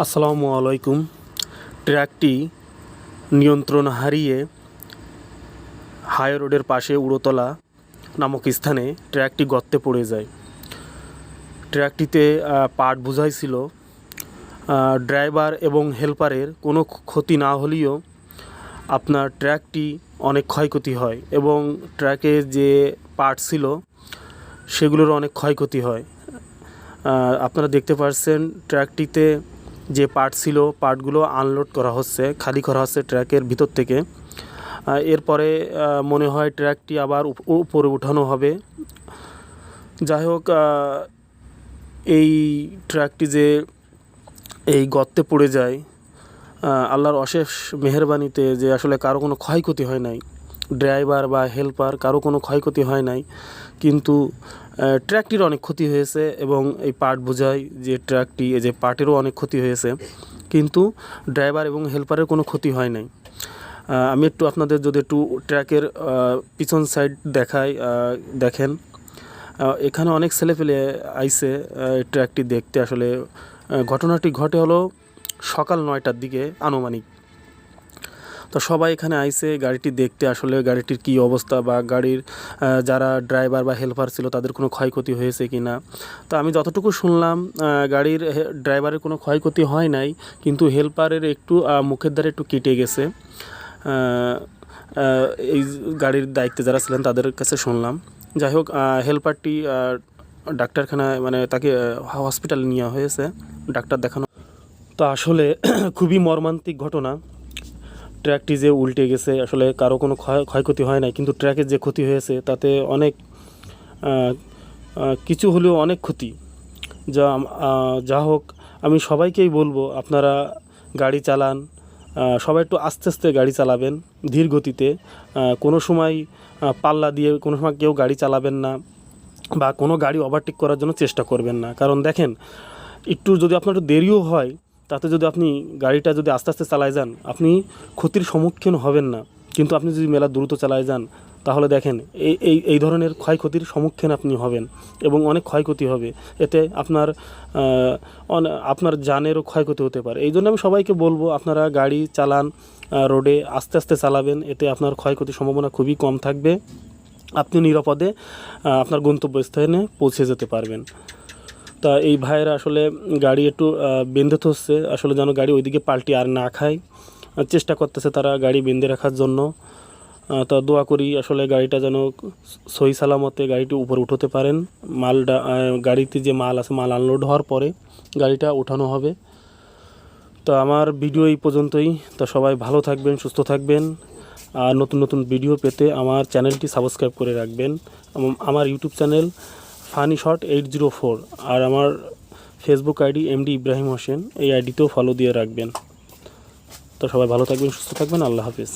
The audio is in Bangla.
আসসালামু আলাইকুম। ট্র্যাকটি নিয়ন্ত্রণ হারিয়ে হাই রোডের পাশে উড়োতলা নামক স্থানে ট্র্যাকটি গর্তে পড়ে যায়। ট্র্যাকটিতে পাট বোঝাই ছিল। ড্রাইভার এবং হেল্পারের কোনো ক্ষতি না হলেও আপনার ট্র্যাকটি অনেক ক্ষয়ক্ষতি হয় এবং ট্র্যাকে যে পার্ট ছিল সেগুলোর অনেক ক্ষয়ক্ষতি হয়। আপনারা দেখতে পাচ্ছেন ট্র্যাকটিতে যে পার্ট ছিল পার্টগুলো আনলোড করা হচ্ছে, খালি করা হচ্ছে ট্র্যাকের ভিতর থেকে। এরপরে মনে হয় ট্র্যাকটি আবার উপ- উপরে উঠানো হবে। যাই হোক এই ট্র্যাকটি যে এই গর্তে পড়ে যায় আল্লাহর অশেষ মেহরবানিতে যে আসলে কারও কোনো ক্ষয়ক্ষতি হয় নাই। ড্রাইভার বা হেল্পার কারও কোনো ক্ষয়ক্ষতি হয় নাই। কিন্তু ট্র্যাকটির অনেক ক্ষতি হয়েছে এবং এই পার্ট বোঝাই যে ট্র্যাকটি এই যে পার্টেরও অনেক ক্ষতি হয়েছে। কিন্তু ড্রাইভার এবং হেল্পারের কোনো ক্ষতি হয় নাই। আমি একটু আপনাদের যদি একটু ট্র্যাকের পিছন সাইড দেখাই দেখেন। এখানে অনেক ছেলে ছেলেপেলে আইসে ট্র্যাকটি দেখতে। আসলে ঘটনাটি ঘটে হলো সকাল নয়টার দিকে আনুমানিক। তো সবাই এখানে আইসে গাড়িটি দেখতে আসলে গাড়িটির কী অবস্থা বা গাড়ির যারা ড্রাইভার বা হেল্পার ছিল তাদের কোনো ক্ষয়ক্ষতি হয়েছে কি না। তো আমি যতটুকু শুনলাম গাড়ির ড্রাইভারের কোনো ক্ষয়ক্ষতি হয় নাই, কিন্তু হেল্পারের একটু মুখের দ্বারা একটু কেটে গেছে। এই গাড়ির দায়িত্বে যারা ছিলেন তাদের কাছে শুনলাম। যাই হোক হেল্পারটি ডাক্তারখানায় মানে তাকে হসপিটালে নেওয়া হয়েছে, ডাক্তার দেখানো। তো আসলে খুবই মর্মান্তিক ঘটনা। ট্র্যাকটি যে উল্টে গেছে, আসলে কারও কোনো ক্ষয়, ক্ষয়ক্ষতি হয় নাই, কিন্তু ট্র্যাকের যে ক্ষতি হয়েছে, তাতে অনেক কিছু হলেও অনেক ক্ষতি। যা যা হোক, আমি সবাইকেই বলব, আপনারা গাড়ি চালান সবাই একটু আস্তে আস্তে গাড়ি চালাবেন ধীর গতিতে। কোনো সময় পাল্লা দিয়ে কোনো সময় কেউ গাড়ি চালাবেন না বা কোনো গাড়ি ওভারটেক করার জন্য চেষ্টা করবেন না। কারণ দেখেন, একটু যদি আপনার একটু দেরিও হয় তাতে যদি আপনি গাড়িটা যদি আস্তে আস্তে চালায় যান, আপনি ক্ষতির সম্মুখীন হবেন না। কিন্তু আপনি যদি মেলা দ্রুত চালায় যান, তাহলে দেখেন এই এই এই ধরনের ক্ষয়ক্ষতির সম্মুখীন আপনি হবেন এবং অনেক ক্ষয়ক্ষতি হবে। এতে আপনার আপনার জানেরও ক্ষয়ক্ষতি হতে পারে। এই জন্য আমি সবাইকে বলব, আপনারা গাড়ি চালান রোডে আস্তে আস্তে চালাবেন, এতে আপনার ক্ষয়ক্ষতির সম্ভাবনা খুবই কম থাকবে। আপনি নিরাপদে আপনার গন্তব্যস্থানে পৌঁছে যেতে পারবেন। তা এই ভাইয়েরা আসলে গাড়ি একটু বেঁধে থচ্ছে আসলে যেন গাড়ি ওইদিকে পাল্টি আর না খায়। চেষ্টা করতেছে তারা গাড়ি বেঁধে রাখার জন্য। তা দোয়া করি আসলে গাড়িটা যেন সহি সালামতে গাড়িটি উপরে উঠোতে পারেন। মালটা গাড়িতে যে মাল আছে, মাল আনলোড হওয়ার পরে গাড়িটা উঠানো হবে। তো আমার ভিডিও এই পর্যন্তই। তো সবাই ভালো থাকবেন, সুস্থ থাকবেন। আর নতুন নতুন ভিডিও পেতে আমার চ্যানেলটি সাবস্ক্রাইব করে রাখবেন। আমার YouTube channel funny shot eight zero four আর আমার Facebook ID MD Ibrahim Hossain, এই আইডিতেও ফলো দিয়ে রাখবেন। তো সবাই ভালো থাকবেন, সুস্থ থাকবেন, আল্লাহ হাফিজ।